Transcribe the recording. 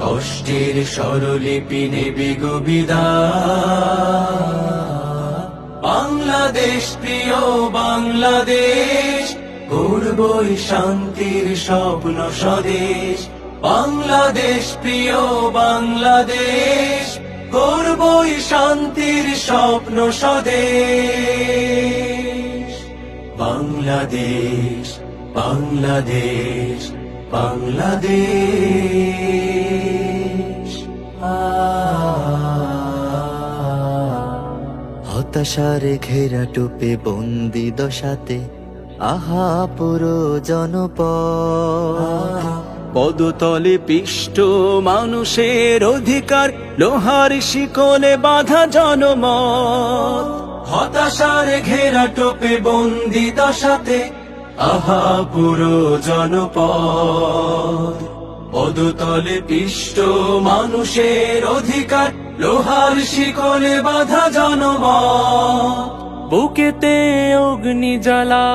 কষ্টের স্বরলিপি নেবে গবিদায় বাংলাদেশ, প্রিয় বাংলাদেশ গর্বই শান্তির স্বপ্ন স্বদেশ। বাংলাদেশ, প্রিয় বাংলাদেশ গর্বই শান্তির স্বপ্ন স্বদেশ। বাংলাদেশ বাংলাদেশ বাংলাদেশ। হতাশার ঘেরা টুপে বন্দি দশাতে। আহা পুরো জনপদ। পদতলে পিষ্ট মানুষের অধিকার লোহার শিকলে বাধা জনমত। হতাশার ঘেরা টোপে বন্দি দশাতে আহা পুরো জনপদ। পদতলে পিষ্ট মানুষের অধিকার লোহার শিকলে বাধা জনম বুকেতে অগ্নি জ্বালা।